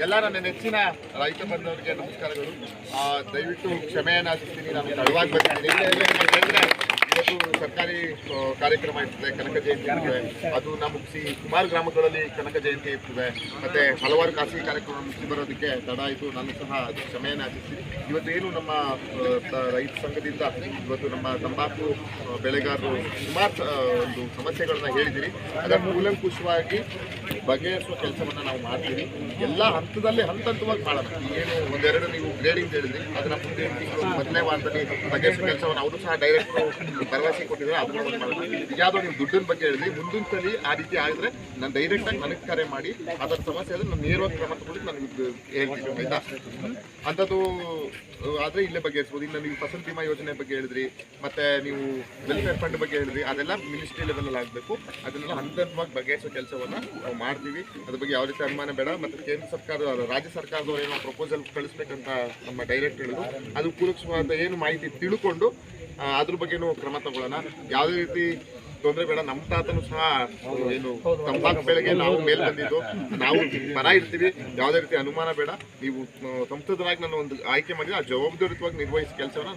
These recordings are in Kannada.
ಎಲ್ಲ ನನ್ನ ನೆಚ್ಚಿನ ರೈತ ಬಂದವರಿಗೆ ನಮಸ್ಕಾರಗಳು. ದಯವಿಟ್ಟು ಕ್ಷಮೆಯನ್ನು ಯಾಚಿಸ್ತೀನಿ ನಾನು ತಡವಾಗಿ ಇವತ್ತು ಸರ್ಕಾರಿ ಕಾರ್ಯಕ್ರಮ ಇರ್ತದೆ, ಕನಕ ಜಯಂತಿ ಇರ್ತದೆ. ನಾವು ಮುಗಿಸಿ ಸುಮಾರು ಗ್ರಾಮಗಳಲ್ಲಿ ಕನಕ ಜಯಂತಿ ಇರ್ತದೆ. ಮತ್ತೆ ಹಲವಾರು ಖಾಸಗಿ ಕಾರ್ಯಕ್ರಮ ಮುಗಿಸಿ ಬರೋದಕ್ಕೆ ತಡ ಆಯಿತು ನಾನು ಸಹ ಕ್ಷಮೆಯನ್ನು ಆಚಿಸಿ ಇವತ್ತು ಏನು ನಮ್ಮ ರೈತ ಸಂಘದಿಂದ ಇವತ್ತು ನಮ್ಮ ತಂಬಾಕು ಬೆಳೆಗಾರರು ಸುಮಾರು ಒಂದು ಸಮಸ್ಯೆಗಳನ್ನ ಹೇಳಿದಿರಿ. ಅದರ ಕೂಲಂಕುಷವಾಗಿ ಬಗೆಹರಿಸುವ ಕೆಲಸವನ್ನ ನಾವು ಮಾಡ್ತೀವಿ. ಎಲ್ಲ ಹಂತದಲ್ಲಿ ಹಂತ ಹಂತವಾಗಿ ಮಾಡೋಣ ಏನು ಒಂದೆರಡು ನೀವು ಗ್ರೇಡಿಂಗ್ ಹೇಳಿದ್ರಿ, ಅದನ್ನ ಮುಂದೆ ಮೊದಲನೇ ವಾರದಲ್ಲಿ ಬಗೆಹರಿಸುವ ಕೆಲಸವನ್ನು ಅವರು ಸಹ ಡೈರೆಕ್ಟ್ ಭರವಸೆ ಕೊಟ್ಟಿದ್ದಾರೆ, ಅದನ್ನ ಒಂದು ಮಾಡೋಣ ಯಾವ್ದೋ ನೀವು ದುಡ್ಡಿನ ಬಗ್ಗೆ ಹೇಳಿದ್ರಿ ಮುಂದಿನ ಸಲ ಆ ರೀತಿ ಆಗಿದ್ರೆ ನಾನು ಡೈರೆಕ್ಟ್ ಆಗಿ ನನಗೆ ಕರೆ ಮಾಡಿ, ಅದರ ಸಮಸ್ಯೆ ಆದ್ರೆ ನಾನು ನೇರವಾಗಿ ಕ್ರಮ ತಗೊಂಡು ನಾನು ಹೇಳ್ತೀನಿ ಆಯ್ತಾ? ಅಂಥದ್ದು, ಆದರೆ ಇಲ್ಲೇ ಬಗೆಹರಿಸ್ಬೋದು. ಇನ್ನು ನೀವು ಫಸಲ್ ಭೀಮಾ ಯೋಜನೆ ಬಗ್ಗೆ ಹೇಳಿದ್ರಿ, ಮತ್ತೆ ನೀವು ವೆಲ್ಫೇರ್ ಫಂಡ್ ಬಗ್ಗೆ ಹೇಳಿದ್ರಿ, ಅದೆಲ್ಲ ಮಿನಿಸ್ಟ್ರಿ ಲೆವೆಲ್ ಆಗಬೇಕು. ಅದನ್ನೆಲ್ಲ ಹಂತ ಹಂತವಾಗಿ ಬಗೆಹರಿಸೋ ಕೆಲಸವನ್ನ ನಾವು ಮಾಡ್ತೀವಿ. ಅದ್ರ ಬಗ್ಗೆ ಯಾವ ರೀತಿ ಅನುಮಾನ ಬೇಡ. ಮತ್ತೆ ಕೇಂದ್ರ ಸರ್ಕಾರ, ರಾಜ್ಯ ಸರ್ಕಾರದವರು ಏನೋ ಪ್ರಪೋಸಲ್ ಕಳಿಸ್ಬೇಕಂತ ನಮ್ಮ ಡೈರೆಕ್ಟ್ ಹೇಳಿದ್ರು. ಅದು ಪೂರಕವಾದ ಏನು ಮಾಹಿತಿ ತಿಳ್ಕೊಂಡು ಅದ್ರ ಬಗ್ಗೆನೂ ಕ್ರಮ ತಗೊಳ್ಳೋಣ. ಯಾವುದೇ ರೀತಿ ತೊಂದರೆ ಬೇಡ. ನಮ್ಮ ತಾತನು ಸಹ ಏನು ತಂಬಾಕು ಬೆಳೆಗೆ ನಾವು ಮೇಲೆ ಬಂದಿದ್ದು ನಾವು ಪರ ಇರ್ತೀವಿ. ಯಾವುದೇ ರೀತಿ ಅನುಮಾನ ಬೇಡ. ನೀವು ಸಂಸದರಾಗಿ ನಾನು ಒಂದು ಆಯ್ಕೆ ಮಾಡಿದ್ರೆ ಆ ಜವಾಬ್ದಾರಿತವಾಗಿ ನಿರ್ವಹಿಸಿ ಕೆಲಸವನ್ನ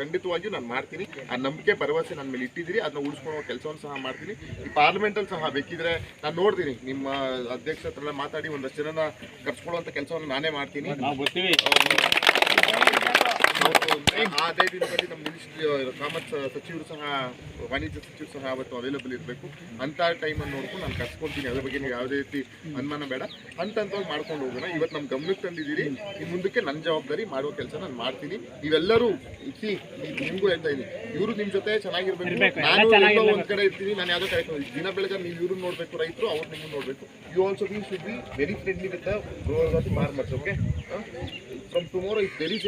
ಖಂಡಿತವಾಗಿಯೂ ನಾನು ಮಾಡ್ತೀನಿ. ಆ ನಂಬಿಕೆ ಭರವಸೆ ನನ್ನ ಮೇಲೆ ಇಟ್ಟಿದ್ದೀರಿ. ಅದನ್ನ ಉಳಿಸ್ಕೊಳ್ಳೋ ಕೆಲಸವನ್ನು ಸಹ ಮಾಡ್ತೀನಿ. ಈ ಪಾರ್ಲಿಮೆಂಟಲ್ಲಿ ಸಹ ಬೇಕಿದ್ರೆ ನಾನು ನೋಡ್ತೀನಿ. ನಿಮ್ಮ ಅಧ್ಯಕ್ಷ ಹತ್ರ ಮಾತಾಡಿ ಒಂದಷ್ಟು ಜನನ ಕರ್ಸ್ಕೊಳ್ಳುವಂಥ ಕೆಲಸವನ್ನು ನಾನೇ ಮಾಡ್ತೀನಿ. ಆ ಅದೇ ದಿನದಲ್ಲಿ ನಮ್ಮ ಮಿನಿಸ್ಟ್ರಿ ಕಾಮರ್ಸ್ ಸಚಿವರು ಸಹ ವಾಣಿಜ್ಯ ಸಚಿವರು ಸಹ ಅವತ್ತು ಅವೈಲೇಬಲ್ ಇರಬೇಕು. ಅಂತ ಟೈಮನ್ನು ನೋಡ್ಕೊಂಡು ನಾನು ಕರ್ಸ್ಕೊತೀನಿ. ಅದ್ರ ಬಗ್ಗೆ ನೀವು ಯಾವುದೇ ರೀತಿ ಅನುಮಾನ ಬೇಡ. ಹಂತ ಹಂತವಾಗಿ ಮಾಡ್ಕೊಂಡು ಹೋಗೋಣ. ಇವತ್ತು ನಮ್ಮ ಗಮನಕ್ಕೆ ತಂದಿದ್ದೀರಿ. ಈ ಮುಂದಕ್ಕೆ ನನ್ನ ಜವಾಬ್ದಾರಿ ಮಾಡುವ ಕೆಲಸ ನಾನು ಮಾಡ್ತೀನಿ. ನೀವೆಲ್ಲರೂ ಸಿ ನಿಮಗೂ ಹೇಳ್ತಾ ಇದ್ದೀನಿ ಇವರು ನಿಮ್ಮ ಜೊತೆ ಚೆನ್ನಾಗಿರ್ಬೇಕು. ನಾನು ಎಲ್ಲೋ ಚೆನ್ನಾಗಿರ್ಬೇಕು. ಕಡೆ ಇರ್ತೀನಿ. ನಾನು ಯಾವುದೋ ಕಡೆ. ದಿನ ಬೆಳಗ್ಗೆ ನೀವು ಇವ್ರನ್ನ ನೋಡಬೇಕು ರೈತರು ಅವ್ರು ನಿಮ್ಮನ್ನು ನೋಡಬೇಕು. You also be should be very friendly with the growers of farmers okay from tomorrow is very